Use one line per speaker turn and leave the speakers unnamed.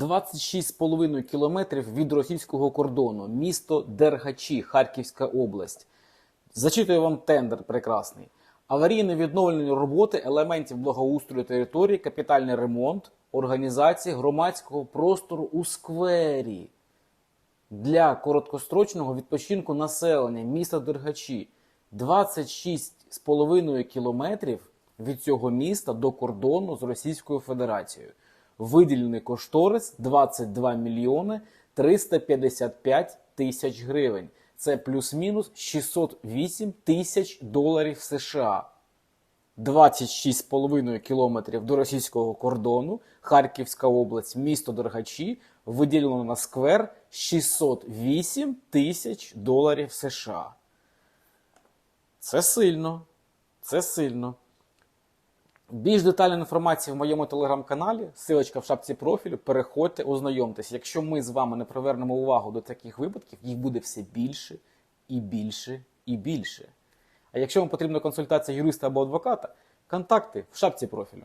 26,5 кілометрів від російського кордону, місто Дергачі, Харківська область. Зачитую вам тендер прекрасний. Аварійне відновлення роботи елементів благоустрою території, капітальний ремонт, організації громадського простору у сквері для короткострочного відпочинку населення міста Дергачі 26,5 кілометрів від цього міста до кордону з Російською Федерацією. Виділений кошторис 22 мільйони 355 тисяч гривень. Це плюс-мінус 608 тисяч доларів США. 26,5 кілометрів до російського кордону, Харківська область, місто Дергачі, виділено на сквер 608 тисяч доларів США. Це сильно. Це сильно. Більш детальна інформація в моєму телеграм-каналі, силочка в шапці профілю. Переходьте, ознайомтесь. Якщо ми з вами не привернемо увагу до таких випадків, їх буде все більше і більше і більше. А якщо вам потрібна консультація юриста або адвоката, контакти в шапці профілю.